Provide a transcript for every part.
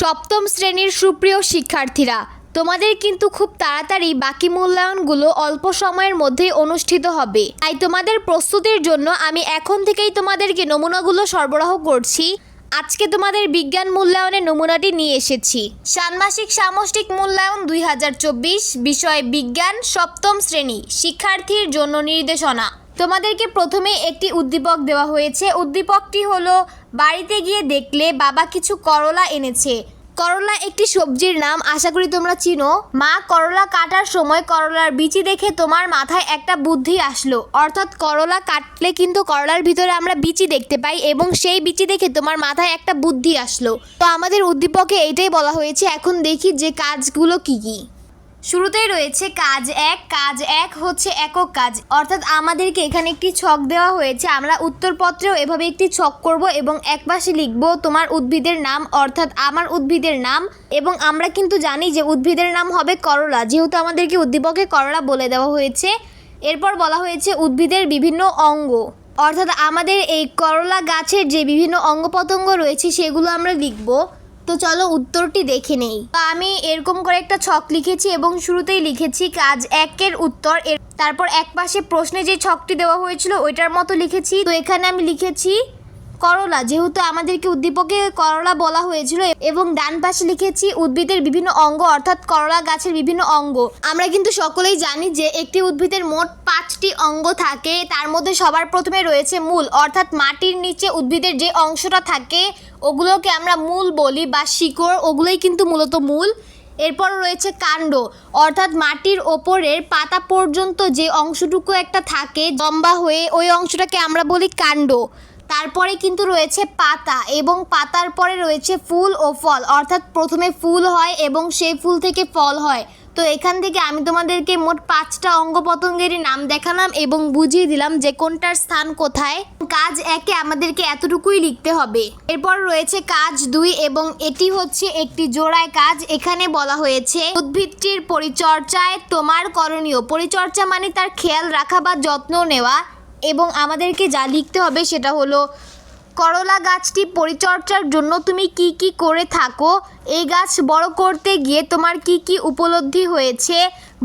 সপ্তম শ্রেণির সুপ্রিয় শিক্ষার্থীরা, তোমাদের কিন্তু খুব তাড়াতাড়ি বাকি মূল্যায়নগুলো অল্প সময়ের মধ্যেই অনুষ্ঠিত হবে। তাই তোমাদের প্রস্তুতির জন্য আমি এখন থেকেই তোমাদেরকে নমুনাগুলো সরবরাহ করছি। আজকে তোমাদের বিজ্ঞান মূল্যায়নের নমুনাটি নিয়ে এসেছি। ষান্মাসিক সামষ্টিক মূল্যায়ন দুই হাজার চব্বিশ, বিষয় বিজ্ঞান সপ্তম শ্রেণি, শিক্ষার্থীর জন্য নির্দেশনা। তোমাদেরকে প্রথমে একটি উদ্দীপক দেওয়া হয়েছে। উদ্দীপকটি হলো, বাড়িতে গিয়ে দেখলে বাবা কিছু করলা এনেছে। করলা একটি সবজির নাম, আশা করি তোমরা চিনো। মা, করলা কাটার সময় করলার বিচি দেখে তোমার মাথায় একটা বুদ্ধি আসলো। অর্থাৎ করলা কাটলে কিন্তু করলার ভিতরে আমরা বিচি দেখতে পাই এবং সেই বিচি দেখে তোমার মাথায় একটা বুদ্ধি আসলো। তো আমাদের উদ্দীপকে এটাই বলা হয়েছে, এখন দেখি যে কাজগুলো কি কি। শুরুতেই রয়েছে কাজ এক কাজ এক হচ্ছে একক কাজ। অর্থাৎ আমাদেরকে এখানে একটি ছক দেওয়া হয়েছে। আমরা উত্তরপত্রেও এভাবে একটি ছক করব এবং এক পাশে লিখব তোমার উদ্ভিদের নাম, অর্থাৎ আমার উদ্ভিদের নাম। এবং আমরা কিন্তু জানি যে উদ্ভিদের নাম হবে করলা। যেহেতু আমাদেরকে উদ্দীপকে করলা বলে দেওয়া হয়েছে, এরপর বলা হয়েছে উদ্ভিদের বিভিন্ন অঙ্গ। অর্থাৎ আমাদের এই করলা গাছের যে বিভিন্ন অঙ্গ প্রত্যঙ্গ রয়েছে, সেগুলো আমরা লিখব। তো চলো উত্তরটি দেখে নেই। তো আমি এরকম করে একটা ছক লিখেছি এবং শুরুতেই লিখেছি কাজ একের উত্তর। এর তারপর এক পাশে প্রশ্নে যে ছকটি দেওয়া হয়েছিল ওইটার মতো লিখেছি। তো এখানে আমি লিখেছি করলা, যেহেতু আমাদেরকে উদ্দীপকে করলা বলা হয়েছিল এবং ডান পাশে লিখেছি উদ্ভিদের বিভিন্ন অঙ্গ, অর্থাৎ করলা গাছের বিভিন্ন অঙ্গ। আমরা কিন্তু সকলেই জানি যে একটি উদ্ভিদের মোট পাঁচটি অঙ্গ থাকে, তার মধ্যে সবার প্রথমে রয়েছে মূল, অর্থাৎ মাটির নিচে উদ্ভিদের যে অংশটা থাকে, ওগুলোকে আমরা মূল বলি বা শিকড়, ওগুলোই কিন্তু মূলত মূল। এরপর রয়েছে কাণ্ড, অর্থাৎ মাটির ওপরের পাতা পর্যন্ত যে অংশটুকু একটা থাকে, লম্বা হয়ে ওই অংশটাকে আমরা বলি কাণ্ড। তারপরে কিন্তু রয়েছে পাতা এবং পাতার পরে রয়েছে ফুল ও ফল, অর্থাৎ প্রথমে ফুল হয় এবং সেই ফুল থেকে ফল হয়। তো এখান থেকে আমি তোমাদেরকে মোট পাঁচটা অঙ্গ পতঙ্গেরই নাম দেখালাম এবং বুঝিয়ে দিলাম যে কোনটার স্থান কোথায়। কাজ একে আমাদেরকে এতটুকুই লিখতে হবে। এরপর রয়েছে কাজ দুই এবং এটি হচ্ছে একটি জোড়ায় কাজ। এখানে বলা হয়েছে, উদ্ভিদটির পরিচর্যায় তোমার করণীয়। পরিচর্যা মানে তার খেয়াল রাখা বা যত্ন নেওয়া এবং আমাদেরকে যা লিখতে হবে সেটা হলো করলা গাছটি পরিচর্যার জন্য তুমি কি কি করে থাকো? এই গাছ বড় করতে গিয়ে তোমার কি কি উপলব্ধি হয়েছে?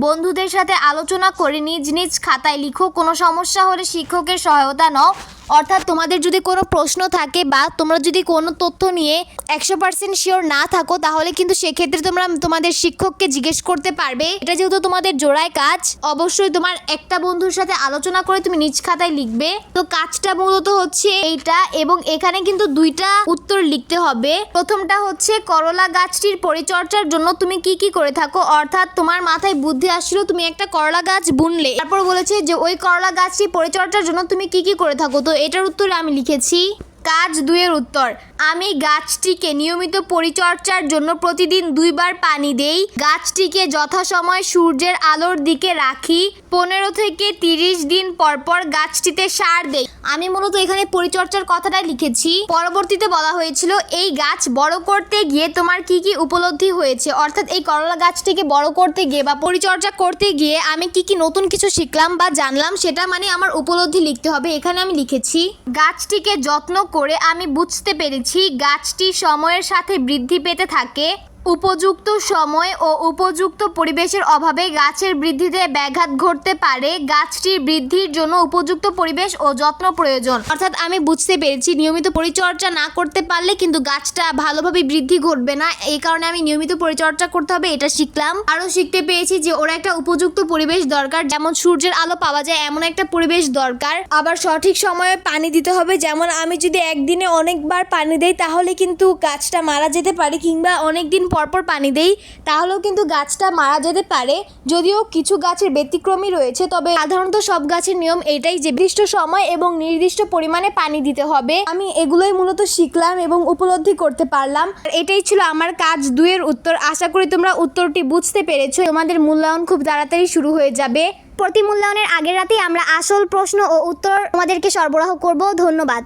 বন্ধুদের সাথে আলোচনা করে নিজ নিজ খাতায় লিখো। কোনো সমস্যা হলে শিক্ষকের সহায়তা নাও। অর্থাৎ তোমাদের যদি কোনো প্রশ্ন থাকে বা তোমরা যদি কোনো তথ্য নিয়ে একশো পার্সেন্ট শিওর না থাকো, তাহলে কিন্তু সেক্ষেত্রে তোমরা তোমাদের শিক্ষককে জিজ্ঞেস করতে পারবে। এটা যেহেতু তোমাদের জোড়ায় কাজ, অবশ্যই তোমার একটা বন্ধুর সাথে আলোচনা করে তুমি নিজ খাতায় লিখবে। তো কাজটা মূলত হচ্ছে এইটা এবং এখানে কিন্তু দুইটা উত্তর লিখতে হবে। প্রথমটা হচ্ছে, করলা গাছটির পরিচর্যার জন্য তুমি কি কি করে থাকো? অর্থাৎ তোমার মাথায় বুদ্ধি আসছিল, তুমি একটা করলা গাছ বুনলে। তারপর বলেছে যে, ওই করলা গাছটি পরিচর্যার জন্য তুমি কি কি করে থাকো? তো এটার উত্তরে আমি লিখেছি কাজ দুয়ের উত্তর। আমি গাছটিকে নিয়মিত পরিচর্যার জন্য প্রতিদিন দুইবার পানি দেই। গাছটিকে যথাসময় সূর্যের আলোর দিকে রাখি। পনেরো থেকে তিরিশ দিন পর পর গাছটিতে সার দেই। আমি মূলত এখানে পরিচর্যার কথাটাই লিখেছি। পরবর্তীতে বলা হয়েছিল, এই গাছ বড় করতে গিয়ে তোমার কি কি উপলব্ধি হয়েছে? অর্থাৎ এই করলা গাছটিকে বড় করতে গিয়ে বা পরিচর্যা করতে গিয়ে আমি কি কি নতুন কিছু শিখলাম বা জানলাম সেটা মানে আমার উপলব্ধি লিখতে হবে। এখানে আমি লিখেছি, গাছটিকে যত্ন করে আমি বুঝতে পেরেছি গাছটি সময়ের সাথে বৃদ্ধি পেতে থাকে। উপযুক্ত সময় ও উপযুক্ত পরিবেশের অভাবে গাছের বৃদ্ধিতে ব্যাঘাত ঘটতে পারে। গাছটির বৃদ্ধির জন্য উপযুক্ত পরিবেশ ও যত্ন প্রয়োজন। অর্থাৎ আমি বুঝতে পেরেছি, নিয়মিত পরিচর্যা না করতে পারলে কিন্তু গাছটা ভালোভাবে বৃদ্ধি ঘটবে না। এই কারণে আমি নিয়মিত পরিচর্যা করতে হবে, এটা শিখলাম। আরও শিখতে পেরেছি যে ওরা একটা উপযুক্ত পরিবেশ দরকার, যেমন সূর্যের আলো পাওয়া যায়, এমন একটা পরিবেশ দরকার। আবার সঠিক সময়ে পানি দিতে হবে, যেমন আমি যদি একদিনে অনেকবার পানি দেই, তাহলে কিন্তু গাছটা মারা যেতে পারে, কিংবা অনেক দিন পরপর পানি দেই, তাহলেও কিন্তু গাছটা মারা যেতে পারে। যদিও কিছু গাছের ব্যতিক্রমী রয়েছে, তবে সাধারণত সব গাছের নিয়ম এটাই যে নির্দিষ্ট সময় এবং নির্দিষ্ট পরিমাণে পানি দিতে হবে। আমি এগুলোই মূলত শিখলাম এবং উপলব্ধি করতে পারলাম। এটাই ছিল আমার কাজ দুয়ের উত্তর। আশা করি তোমরা উত্তরটি বুঝতে পেরেছ। তোমাদের মূল্যায়ন খুব তাড়াতাড়ি শুরু হয়ে যাবে। প্রতি মূল্যায়নের আগের রাতেই আমরা আসল প্রশ্ন ও উত্তর তোমাদেরকে সরবরাহ করব। ধন্যবাদ।